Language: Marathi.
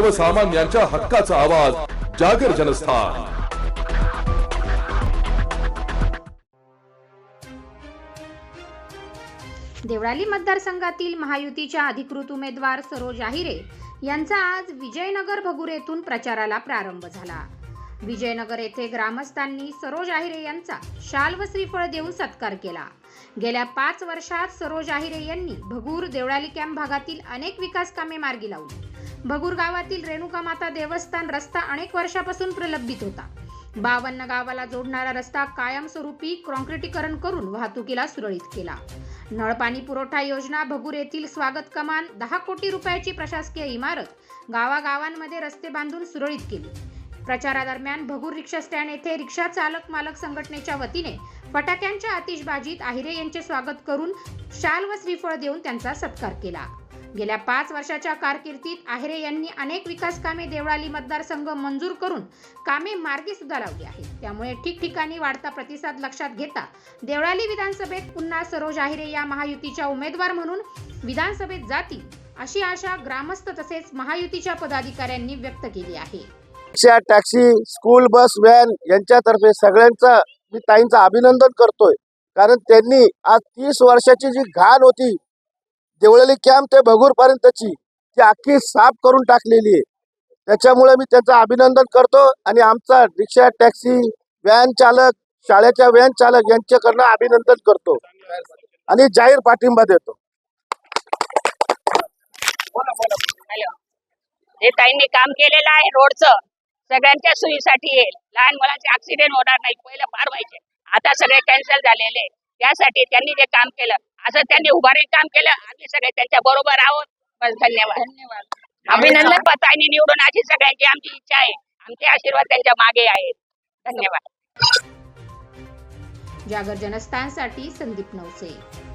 सर्वसामान्यांच्या हक्काचा आवाज जागर जनस्थान. देवळाली मतदारसंघातील महायुतीच्या अधिकृत उमेदवार सरोज आहिरे यांचा आज विजयनगर भगूर येथून प्रचाराला प्रारंभ झाला. विजयनगर येथे ग्रामस्थांनी सरोज आहिरे यांचा शाल व श्रीफळ देऊन सत्कार केला. गेल्या पाच वर्षात सरोज आहिरे यांनी भगूर देवळाली कॅम्प भागातील अनेक विकास कामे मार्गी लावली. भगूर गावातील रेणुका माता देवस्थान रस्ता अनेक वर्षापासून प्रलंबित होता. बावन्न गावाला जोडणारा रस्ता कायमस्वरूपी कॉन्क्रिटीकरण करून वाहतुकीला सुरळीत केला. नळपाणी पुरवठा योजना भगूर येथील स्वागत कमान दहा कोटी रुपयाची प्रशासकीय इमारत गावागावांमध्ये रस्ते बांधून सुरळीत केली. प्रचारादरम्यान भगूर रिक्षा स्टँड येथे रिक्षा चालक मालक संघटनेच्या वतीने फटाक्यांच्या आतिषबाजीत आहिरे यांचे स्वागत करून शाल व श्रीफळ देऊन त्यांचा सत्कार केला. गेल्या पाच वर्षाच्या कारकिर्दीत आहिरे यांनी अनेक विकास कामे देवळाली मतदारसंघ मंजूर करून कामे मार्गी सुद्धा लावली आहेत. त्यामुळे ठिकठिकाणी वाढता प्रतिसाद लक्षात घेता देवळाली विधानसभेत पुन्हा सरोज आहिरे या महायुतीच्या उमेदवार म्हणून विधानसभेत जातील अशी आशा ग्रामस्थ तसेच महायुतीच्या पदाधिकाऱ्यांनी व्यक्त केली आहे. रिक्षा टॅक्सी स्कूल बस व्हॅन यांच्यातर्फे सगळ्यांचं मी ताईंचं अभिनंदन करतोय. कारण त्यांनी आज तीस वर्षाची जी घाण होती देवळली कॅम्प ते भगूर पर्यंतची ती अख्खी साफ करून टाकलेली आहे. त्याच्यामुळे मी त्यांचं अभिनंदन करतो आणि आमचा रिक्षा टॅक्सी व्हॅन चालक शाळेच्या व्हॅन चालक यांच्याकडनं अभिनंदन करतो. आणि जाहीर पाठिंबा देतो. हे ताईंनी काम केलेलं आहे रोडचं. सगळ्यांच्या सोयीसाठी येईल लहान मुलांचे ऍक्सिडेंट होणार नाही. पहिलं फार व्हायचे. आता सगळे कॅन्सल झालेले. त्यासाठी त्यांनी जे काम केलं असं त्यांनी उभारी काम केलं. आम्ही सगळे त्यांच्या बरोबर आहोत. बस धन्यवाद. धन्यवाद. अभिनंदन पताईने निवडून अशी सगळ्यांची आमची इच्छा आहे. आमचे आशीर्वाद त्यांच्या मागे आहेत. धन्यवाद. जागर जनस्थानसाठी संदीप नवसे.